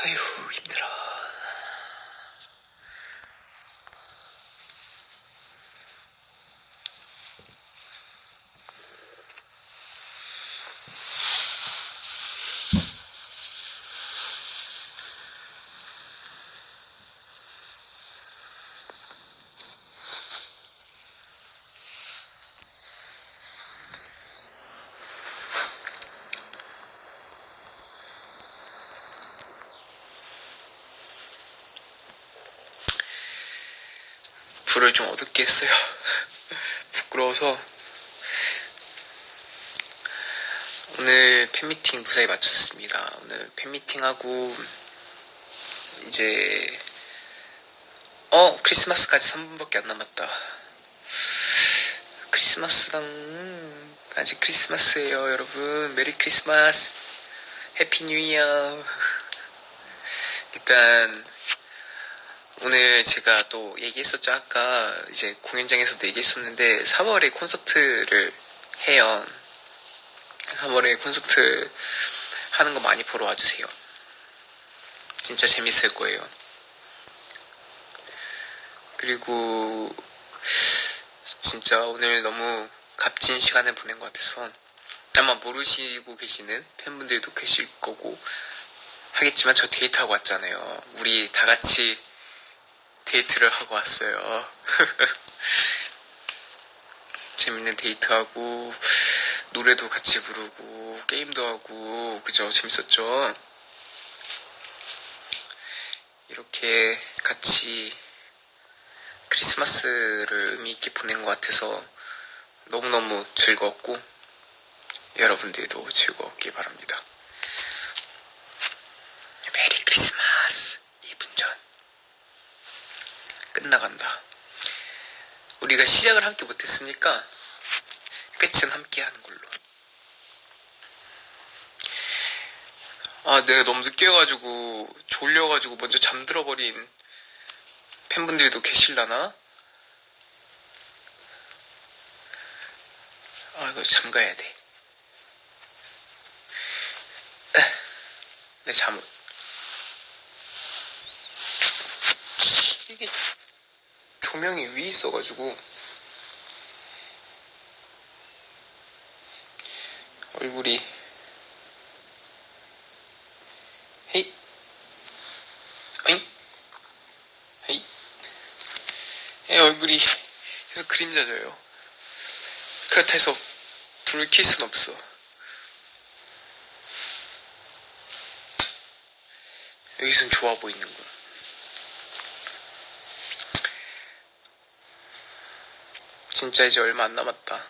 아휴 힘들어. 불을 좀 어둡게 했어요. 부끄러워서 오늘 팬미팅 무사히 마쳤습니다. 오늘 팬미팅하고 이제 어 크리스마스까지 3분밖에 안 남았다. 크리스마스당 음, 아직 크리스마스예요, 여러분. 메리 크리스마스, 해피 뉴 이어. 일단 오늘 제가 또 얘기했었죠. 아까 이제 공연장에서도 얘기했었는데 3월에 콘서트를 해요. 3월에 콘서트 하는 거 많이 보러 와주세요. 진짜 재밌을 거예요. 그리고 진짜 오늘 너무 값진 시간을 보낸 것 같아서 아마 모르시고 계시는 팬분들도 계실 거고 하겠지만 저 데이트하고 왔잖아요. 우리 다 같이 데이트를 하고 왔어요. 재밌는 데이트하고 노래도 같이 부르고 게임도 하고 그죠 재밌었죠. 이렇게 같이 크리스마스를 의미 있게 보낸 것 같아서 너무너무 즐거웠고 여러분들도 즐거웠길 바랍니다. 메리 크리스마스 2분 전 끝나간다. 우리가 시작을 함께 못했으니까 끝은 함께 하는 걸로. 아, 내가 너무 늦게 가지고 졸려가지고 먼저 잠들어 버린 팬분들도 계실라나? 아, 이거 잠가야 돼. 내 잠옷. 이게 조명이 위에 있어가지고. 얼굴이. 헤이. 헤이 헤이. 에 얼굴이 계속 그림자져요. 그렇다 해서 불을 켤순 없어. 여기선 좋아 보이는군 진짜 이제 얼마 안 남았다.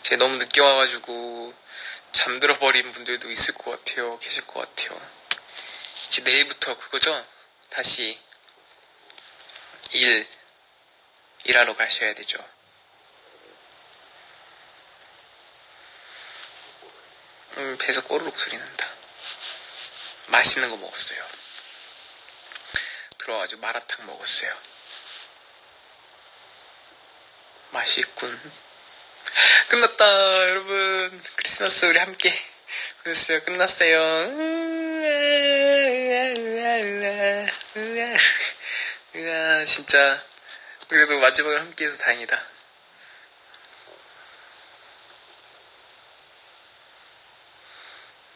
제 너무 늦게 와가지고 잠들어 버린 분들도 있을 것 같아요. 계실 것 같아요. 이제 내일부터 그거죠? 다시 일, 일하러 가셔야 되죠. 음, 배에서 꼬르륵 소리 난다. 맛있는 거 먹었어요. 들어와가지고 마라탕 먹었어요. 맛있군. 끝났다, 여러분. 크리스마스 우리 함께 보냈어요. 끝났어요. 으아, 진짜. 그래도 마지막을 함께 해서 다행이다.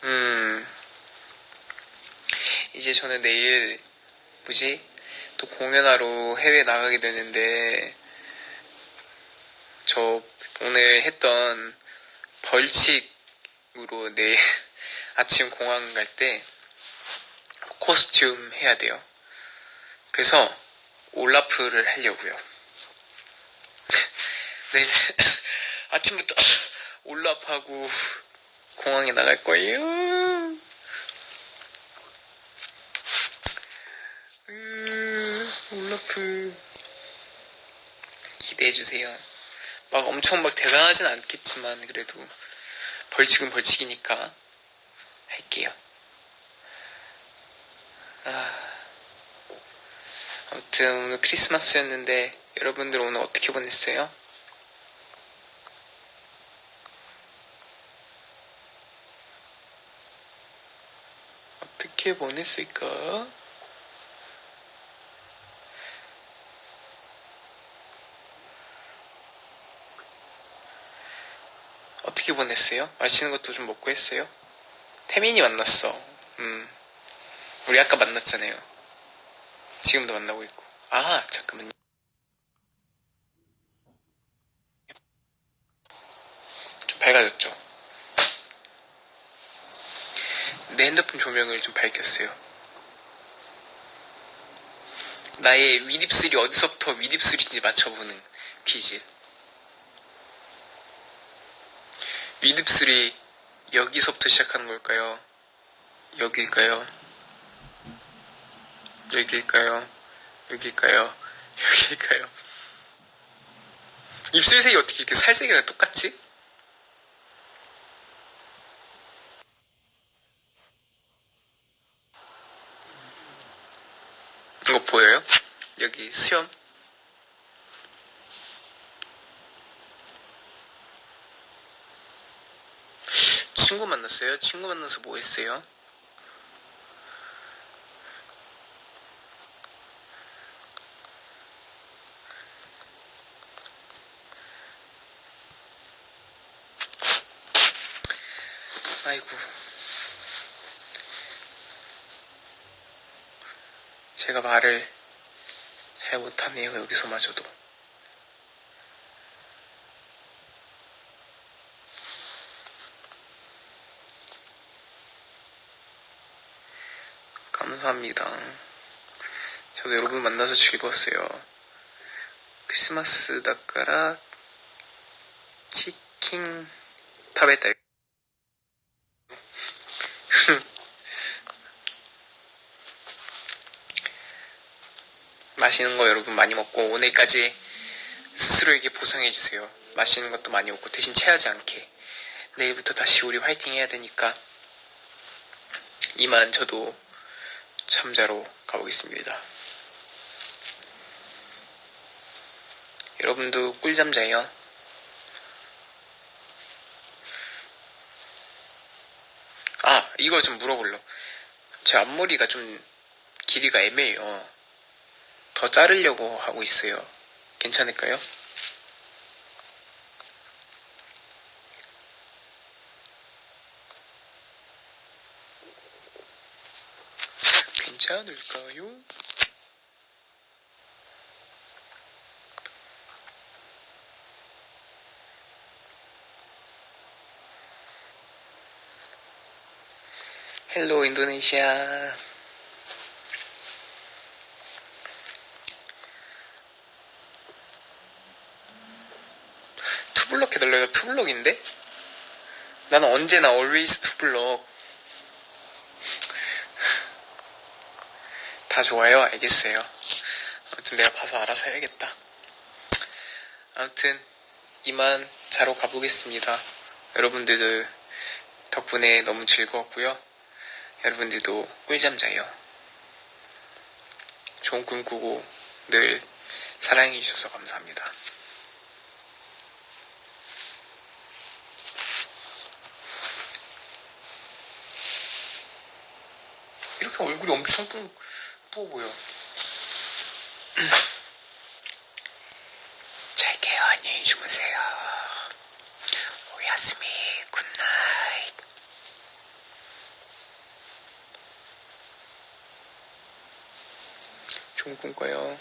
음. 이제 저는 내일, 뭐지? 또 공연하러 해외 나가게 되는데, 저 오늘 했던 벌칙으로 내일 아침 공항 갈 때 코스튬 해야 돼요. 그래서 올라프를 하려고요. 내일 아침부터 올라프하고 공항에 나갈 거예요. 음, 올라프 기대해 주세요. 막 엄청 막 대단하진 않겠지만 그래도 벌칙은 벌칙이니까 할게요. 아, 아무튼 오늘 크리스마스였는데 여러분들 오늘 어떻게 보냈어요? 어떻게 보냈을까? 어떻게 보냈어요? 맛있는 것도 좀 먹고 했어요? 태민이 만났어. 음. 우리 아까 만났잖아요. 지금도 만나고 있고. 아, 잠깐만요. 좀 밝아졌죠? 내 핸드폰 조명을 좀 밝혔어요. 나의 윗입술이 어디서부터 윗입술인지 맞춰보는 퀴즈. 윗입술이 여기서부터 시작하는 걸까요? 여길까요? 여길까요? 여길까요? 여길까요? 입술색이 어떻게 이렇게 살색이랑 똑같지? 이거 보여요? 여기 수염? 친구 만났어요? 친구 만나서 뭐 했어요? 아이고. 제가 말을 잘 못하네요, 여기서마저도. 감사합니다. 저도 여러분 만나서 즐거웠어요. 크리스마스 닭가라 치킨 타베타 맛있는 거 여러분 많이 먹고 오늘까지 스스로에게 보상해 주세요. 맛있는 것도 많이 먹고 대신 체하지 않게. 내일부터 다시 우리 화이팅 해야 되니까 이만 저도 잠자러 가보겠습니다. 여러분도 꿀잠 자요. 아, 이거 좀 물어볼러. 제 앞머리가 좀 길이가 애매해요. 더 자르려고 하고 있어요. 괜찮을까요? 괜찮을까요? 헬로 인도네시아 투블럭 해달래요 투블럭인데? 나는 언제나 always 투블럭 다 좋아요? 알겠어요. 아무튼 내가 봐서 알아서 해야겠다. 아무튼 이만 자러 가보겠습니다. 여러분들 덕분에 너무 즐거웠고요. 여러분들도 꿀잠 자요. 좋은 꿈 꾸고 늘 사랑해 주셔서 감사합니다. 이렇게 얼굴이 엄청 뿌, 보여. 잘게요. 안녕히 주무세요. 오야스미 굿나잇. 좋은 꿈 꿔요.